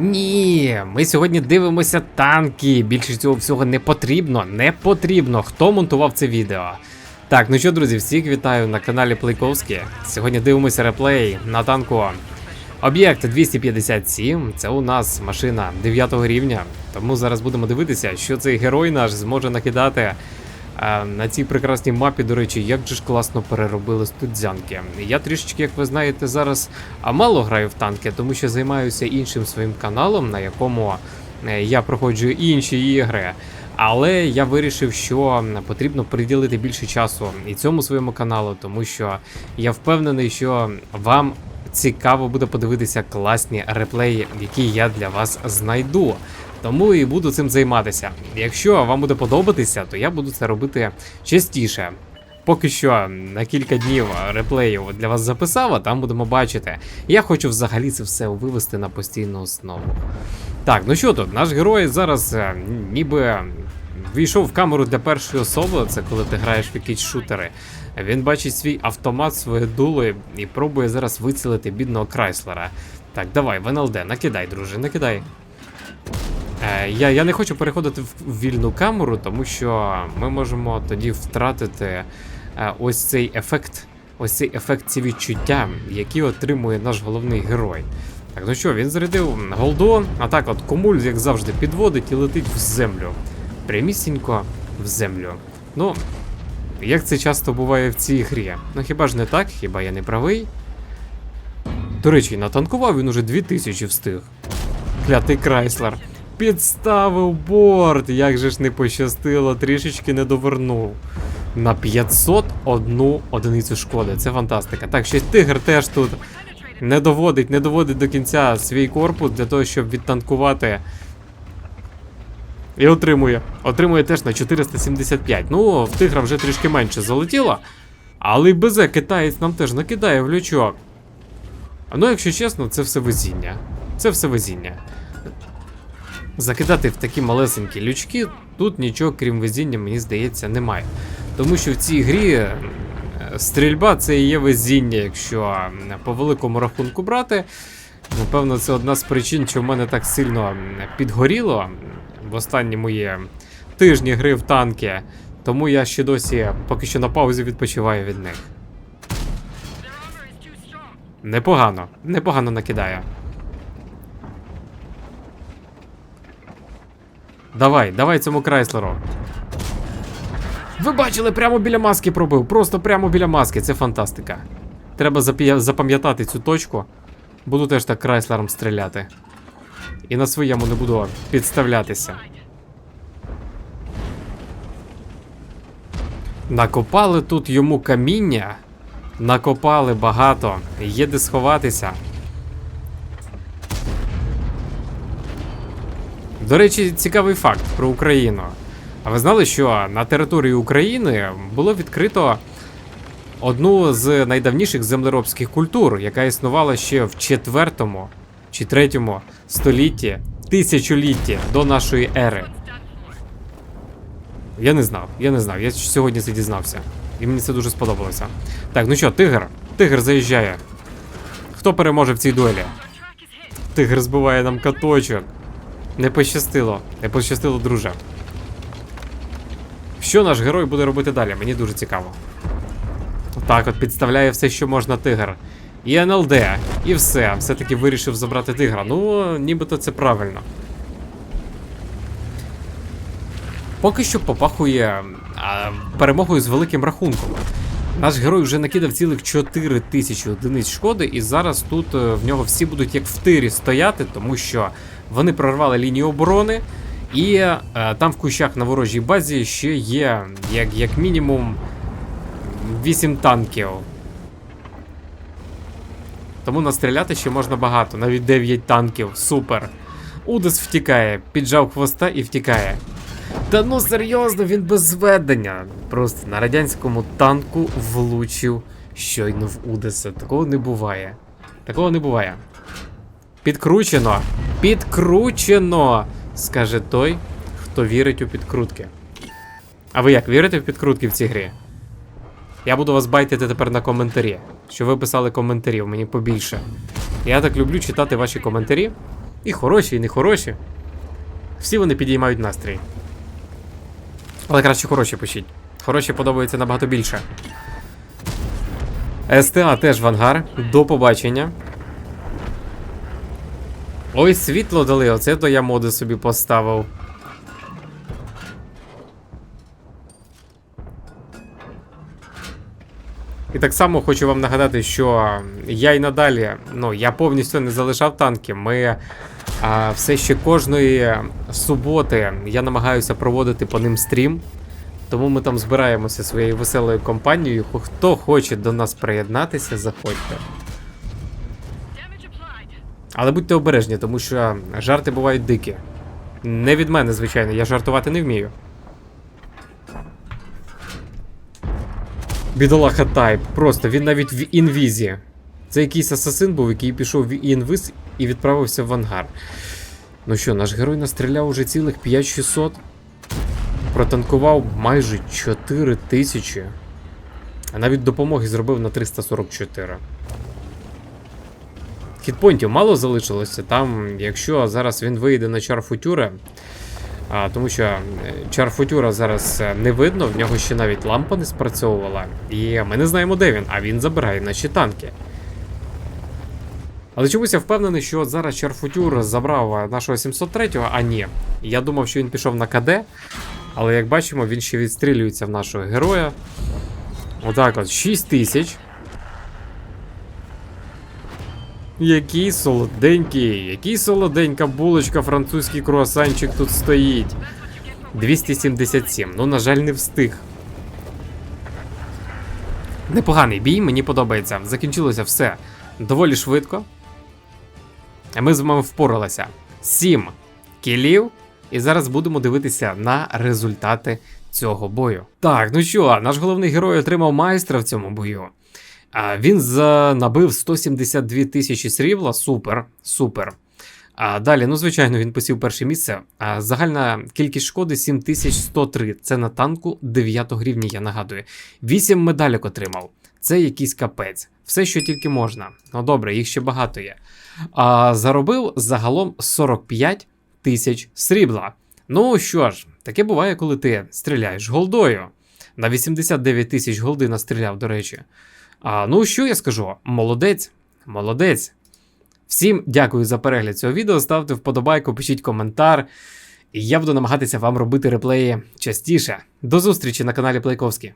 Ні, ми сьогодні дивимося танки. Більше цього всього не потрібно. Не потрібно. Хто монтував це відео? Так, ну що, друзі, всіх вітаю на каналі Плейковський. Сьогодні дивимося реплей на танку. Об'єкт 257. Це у нас машина 9 рівня. Тому зараз будемо дивитися, що цей герой наш зможе накидати. На цій прекрасній мапі, до речі, як же ж класно переробили студзянки. Я трішечки, як ви знаєте, зараз мало граю в танки, тому що займаюся іншим своїм каналом, на якому е, я проходжу інші ігри. Але я вирішив, що потрібно приділити більше часу і цьому своєму каналу, тому що я впевнений, що вам цікаво буде подивитися класні реплеї, які я для вас знайду. Тому і буду цим займатися. Якщо вам буде подобатися, то я буду це робити частіше. Поки що на кілька днів реплеїв для вас записав, а там будемо бачити. Я хочу взагалі це все вивести на постійну основу. Так, ну що тут, наш герой зараз е, ніби війшов в камеру для першої особи, це коли ти граєш в якісь шутери. Він бачить свій автомат, своє дуло і- пробує зараз вицілити бідного Крайслера. Так, давай, в НЛД, накидай, друже, накидай. Е, я, я не хочу переходити в вільну камеру, тому що ми можемо тоді втратити е, ось цей ефект, ось цей ефект, ці відчуття, які отримує наш головний герой. Так, ну що, він зарядив голду, а так от комуль, як завжди, підводить і летить в землю. Прямісінько в землю. Ну, як це часто буває в цій грі. Ну хіба ж не так? Хіба я не правий? До речі, натанкував він уже 2000 встиг. Клятий Крайслер. Підставив борт, як же ж не пощастило, трішечки не довернув. На 501 одиницю шкоди. Це фантастика. Так, ще тигр теж тут не доводить, не доводить до кінця свій корпус для того, щоб відтанкувати. І отримує. Отримує теж на 475. Ну, в тигра вже трішки менше залетіло. Але й безе китаєць нам теж накидає в лючок. Ну, якщо чесно, це все везіння. Це все везіння. Закидати в такі малесенькі лючки, тут нічого, крім везіння, мені здається, немає. Тому що в цій грі е, стрільба це і є везіння, якщо по великому рахунку брати. Напевно, це одна з причин, що в мене так сильно підгоріло в останні мої тижні гри в танки. Тому я ще досі поки що на паузі відпочиваю від них. Непогано, непогано накидає. Давай, давай цьому Крайслеру. Ви бачили, прямо біля маски пробив. Просто прямо біля маски. Це фантастика. Треба запам'ятати цю точку. Буду теж так Крайслером стріляти. І на своєму не буду підставлятися. Накопали тут йому каміння. Накопали багато. Є де сховатися. До речі, цікавий факт про Україну. А ви знали, що на території України було відкрито одну з найдавніших землеробських культур, яка існувала ще в 4 чи 3 столітті, тисячолітті до нашої ери. Я не знав, я не знав. Я сьогодні це дізнався. І мені це дуже сподобалося. Так, ну що, тигр? Тигр заїжджає. Хто переможе в цій дуелі? Тигр збиває нам каточок. Не пощастило. Не пощастило, друже. Що наш герой буде робити далі? Мені дуже цікаво. Так, от підставляє все, що можна тигр. І НЛД, і все. Все-таки вирішив забрати тигра. Ну, нібито це правильно. Поки що попахує а, перемогою з великим рахунком. Наш герой вже накидав цілих 4 тисячі одиниць шкоди, і зараз тут е, в нього всі будуть як в тирі стояти, тому що вони прорвали лінію оборони, і е, там в кущах на ворожій базі ще є як, як мінімум 8 танків. Тому настріляти ще можна багато, навіть 9 танків. Супер. Удес втікає, піджав хвоста і втікає. Та ну серйозно, він без зведення. Просто на радянському танку влучив щойно в Удеса. Такого не буває. Такого не буває. Підкручено. Підкручено! скаже той, хто вірить у підкрутки. А ви як вірите в підкрутки в цій грі? Я буду вас байтити тепер на коментарі. Що ви писали коментарів, мені побільше. Я так люблю читати ваші коментарі. І хороші, і не хороші. Всі вони підіймають настрій. Але краще хороші пишіть. Хороші подобаються набагато більше. СТА теж в ангар. До побачення. Ой, світло дали, оце то я моди собі поставив. І так само хочу вам нагадати, що я і надалі, ну, я повністю не залишав танки. Ми а, все ще кожної суботи я намагаюся проводити по ним стрім. Тому ми там збираємося своєю веселою компанією. Хто хоче до нас приєднатися, заходьте. Але будьте обережні, тому що жарти бувають дикі. Не від мене, звичайно, я жартувати не вмію. Бідолаха Тайп, просто він навіть в інвізі. Це якийсь асасин був, який пішов в інвиз і відправився в ангар. Ну що, наш герой настріляв уже цілих 5600. Протанкував майже 4 тисячі. А навіть допомоги зробив на 344. Хітпойнтів мало залишилося. Там, якщо зараз він вийде на чар футюра, а, тому що е, чар футюра зараз е, не видно, в нього ще навіть лампа не спрацьовувала. І ми не знаємо, де він, а він забирає наші танки. Але чомусь я впевнений, що зараз Чарфутюр забрав нашого 703-го, а ні. Я думав, що він пішов на КД, але як бачимо, він ще відстрілюється в нашого героя. Отак от, 6 тисяч. Який солоденький, який солоденька булочка, французький круасанчик тут стоїть. 277. Ну, на жаль, не встиг. Непоганий бій, мені подобається. Закінчилося все доволі швидко. А Ми з вами впоралися. 7 кілів. І зараз будемо дивитися на результати цього бою. Так, ну що, наш головний герой отримав майстра в цьому бою. Він набив 172 тисячі срібла. Супер, супер. А далі, ну звичайно, він посів перше місце. А загальна кількість шкоди 7103. Це на танку 9 рівня, я нагадую. 8 медалек отримав. Це якийсь капець. Все, що тільки можна. Ну добре, їх ще багато є. А, Заробив загалом 45 тисяч срібла. Ну що ж, таке буває, коли ти стріляєш голдою. На 89 тисяч голди настріляв, до речі. А, Ну, що я скажу? Молодець, молодець. Всім дякую за перегляд цього відео. Ставте вподобайку, пишіть коментар. І я буду намагатися вам робити реплеї частіше. До зустрічі на каналі Плейковський.